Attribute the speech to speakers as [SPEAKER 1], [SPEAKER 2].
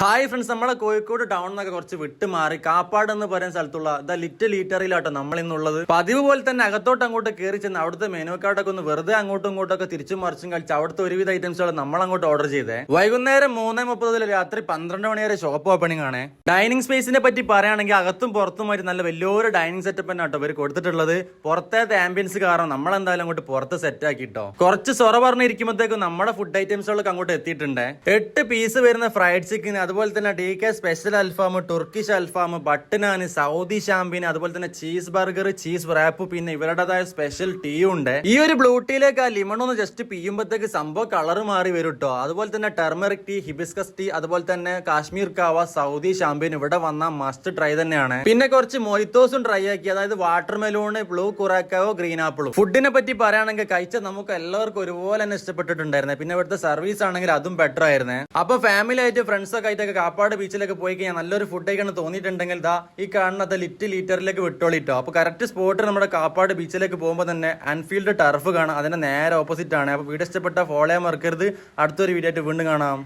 [SPEAKER 1] Hi friends നമ്മളെ Kozhikode town എന്നൊക്കെ കുറച്ച് വിട്ടുമാറി കാപ്പാട് എന്ന് പറയുന്ന സ്ഥലത്തുള്ള ദ ലിറ്റിൽ ഈറ്ററിയിലാട്ടോ നമ്മൾ ഇന്നുള്ളത് പതിവ് പോലെ തന്നെ അകത്തോട്ട് അങ്ങോട്ട് കയറി ചെന്ന് അവിടുത്തെ മെനു ഒന്ന് വെറുതെ അങ്ങോട്ടും ഇങ്ങോട്ടൊക്കെ തിരിച്ചും മറിച്ചും കളിച്ച് അവിടുത്തെ ഒരുവിധ ഐറ്റംസുകൾ നമ്മൾ അങ്ങോട്ട് ഓർഡർ ചെയ്തേ. വൈകുന്നേരം മൂന്ന് മുപ്പത് മുതൽ രാത്രി പന്ത്രണ്ട് മണി വരെ ഷോപ്പ് ഓപ്പണിംഗ് ആണ്. ഡൈനിങ് സ്പേസിനെ പറ്റി പറയുകയാണെങ്കിൽ അകത്തും പുറത്തുമായിട്ട് നല്ല വലിയൊരു ഡൈനിങ് സെറ്റപ്പ് തന്നെ കേട്ടോ ഇവർ കൊടുത്തിട്ടുള്ളത്. പുറത്തേത്തെ ആംബിയൻസ് കാരണം നമ്മൾ എന്തായാലും അങ്ങോട്ട് പുറത്ത് സെറ്റ് ആക്കിട്ടോ. കുറച്ച് സൊറ പറഞ്ഞിരിക്കുമ്പോഴത്തേക്കും നമ്മുടെ ഫുഡ് ഐറ്റംസുകളൊക്കെ അങ്ങോട്ട് എത്തിയിട്ടുണ്ട്. എട്ട് പീസ് വരുന്ന ഫ്രൈഡ് ചിക്കൻ അതുപോലെ തന്നെ ഡി കെ സ്പെഷ്യൽ അൽഫാം ടർക്കിഷ് അൽഫാം ബട്ടനാന് സൗദി ഷാമ്പിന് അതുപോലെ തന്നെ ചീസ് ബർഗർ ചീസ് റാപ്പ് പിന്നെ ഇവരുടേതായ സ്പെഷ്യൽ ടീ ഉണ്ട്. ഈ ഒരു ബ്ലൂ ടീയിലേക്ക് ആ ലിമൺ ഒന്ന് ജസ്റ്റ് പിയുമ്പോഴത്തേക്ക് സംഭവം കളർ മാറി വരും കേട്ടോ അതുപോലെ തന്നെ ടെർമറിക് ടീ ഹിബിസ്കസ് ടീ അതുപോലെ തന്നെ കാശ്മീർ കാവ സൗദി ഷാമ്പിൻ ഇവിടെ വന്ന മസ്റ്റ് ട്രൈ തന്നെയാണ്. പിന്നെ കുറച്ച് മൊയ്ത്തോസും ട്രൈ ആക്കി അതായത് water melon blue curacao green ആപ്പിളും ഫുഡിനെ പറ്റി പറയുകയാണെങ്കിൽ കഴിച്ച നമുക്ക് എല്ലാവർക്കും ഒരുപോലെ തന്നെ ഇഷ്ടപ്പെട്ടിട്ടുണ്ടായിരുന്നു. പിന്നെ ഇവിടുത്തെ സർവീസ് ആണെങ്കിൽ അതും ബെറ്റർ ആയിരുന്നു. അപ്പൊ ഫാമിലി ആയിട്ട് ഫ്രണ്ട്സ് ഒക്കെ ആയിട്ടൊക്കെ കാപ്പാട് ബീച്ചിലൊക്കെ പോയി കഴിഞ്ഞാൽ നല്ലൊരു ഫുഡ് കഴിക്കണം തോന്നിയിട്ടുണ്ടെങ്കിൽ ദാ ഈ കാണുന്നത് ലിറ്റ് ലീറ്ററിലേക്ക് വിട്ടോളിട്ടോ. അപ്പൊ കറക്റ്റ് സ്പോട്ട് നമ്മുടെ കാപ്പാട് ബീച്ചിലേക്ക് പോകുമ്പോൾ തന്നെ അൻഫീൽഡ് ടർഫ് കാണാം. അതിന്റെ നേരെ ഓപ്പോസിറ്റ് ആണ്. അപ്പൊ വീഡിയോ ഇഷ്ടപ്പെട്ട ഫോളോ മറക്കരുത്. അടുത്തൊരു വീഡിയോ ആയിട്ട് വീണ്ടും കാണാം.